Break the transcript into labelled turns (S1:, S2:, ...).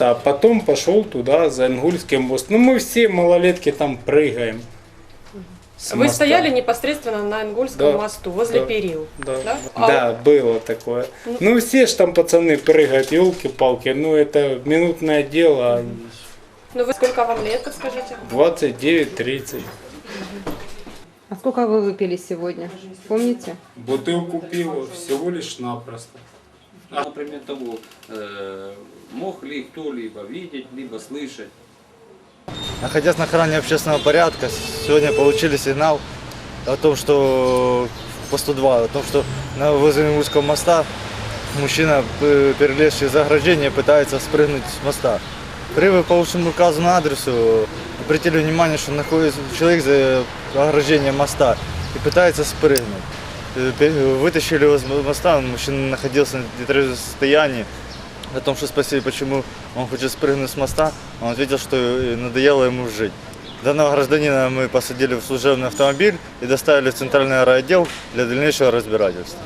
S1: А потом пошел туда, за Ингульский мост. Ну, мы все малолетки там прыгаем.
S2: Вы
S1: моста.
S2: стояли непосредственно на Ингульском
S1: Да,
S2: мосту, возле
S1: да,
S2: перил.
S1: Да,
S2: Да? А
S1: да было такое. Ну, все ж там пацаны прыгают, елки-палки. Ну, это минутное дело.
S2: Ну вы сколько вам лет, подскажите?
S1: 29-30.
S3: А сколько вы выпили сегодня? Помните?
S1: Бутылку пива всего лишь напросто.
S4: Например, того, э, мог ли кто-либо видеть, либо слышать.
S5: Находясь на охране общественного порядка, сегодня получили сигнал о том, что по 102, о том, что на возле Ингульского моста мужчина, э, перелезший за ограждение, пытается спрыгнуть с моста. При полученном указу на адресу обратили внимание, что находится человек за ограждением моста и пытается спрыгнуть. Э, Вытащили его с моста, мужчина находился в нетрезвом состоянии. О том, что спросили, почему он хочет спрыгнуть с моста, он ответил, что э, надоело ему жить. Данного гражданина мы посадили в служебный автомобиль и доставили в центральный райотдел для дальнейшего разбирательства.